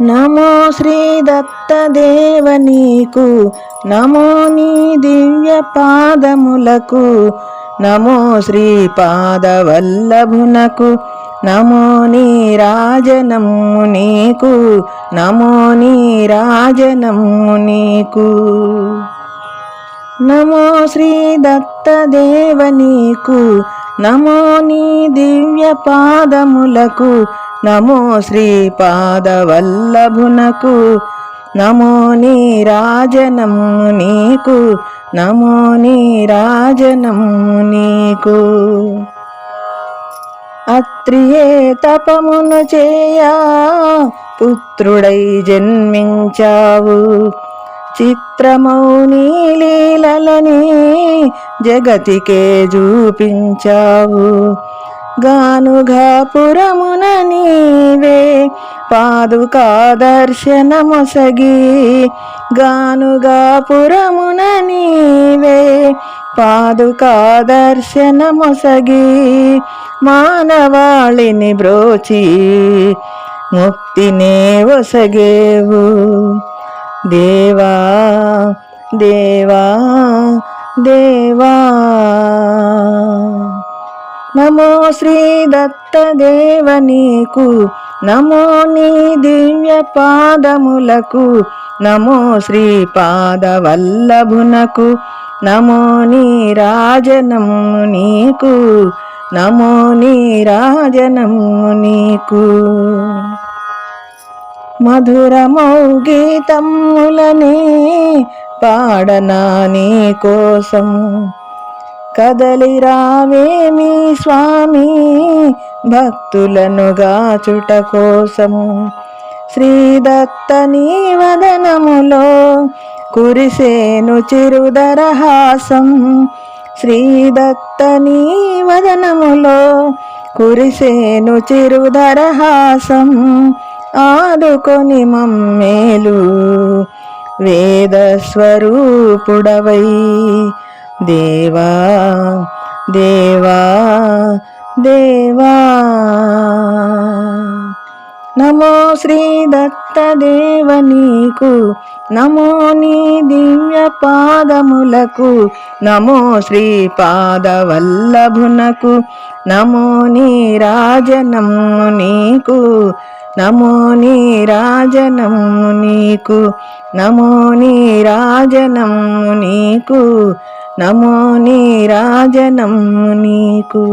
నమో శ్రీ దత్తదేవ నీకు నమో నీ దివ్య పాదములకు నమో శ్రీ పాదవల్లభునకు నమో నీ రాజనము నీకు నమో నీ రాజనము నీకు. నమో శ్రీ దత్తదేవ నీకు నమో నీ దివ్య పాదములకు నమో శ్రీ పాదవల్లభునకు నమో నీ రాజనము నీకు నమో నీ రాజనము నీకు. అత్రియే తపమును చేయా పుత్రుడై జన్మించావు. చిత్రమౌని లీలలని జగతికే చూపించావు. గానుగా పురమున నీవే పాదుకా దర్శనమొసగి గానుగా పురమున నీవే పాదుకా దర్శనమొసగి మానవాళిని బ్రోచి ముక్తినే ఒసగేవు. దేవా దేవా దేవా. నమో శ్రీ దత్తదేవ నీకు నమో నీ దివ్య పాదములకు నమో శ్రీ పాదవల్లభునకు నమో నీ రాజనము నీకు నమో నీ రాజనము నీకు. మధురమౌ గీతములనే పాడనా నీ కోసం కదలి రావేమి స్వామి? భక్తులను గాచుట కోసము శ్రీదత్త నీ వదనములో కురిసేను చిరుదరహాసం శ్రీదత్త నీ వదనములో కురిసేను చిరుదరహాసం ఆదుకొని మమ్మేలు వేదస్వరూపుడవై దేవా దేవా దేవా. నమో శ్రీ దత్తదేవ నీకు నమో నీ దివ్య పాదములకు నమో శ్రీ పాదవల్లభునకు నమో నీ రాజనము నీకు నమో నీ రాజనము నీకు నమో నీ రాజనము నీకు నమో నీ రాజనము నీకు.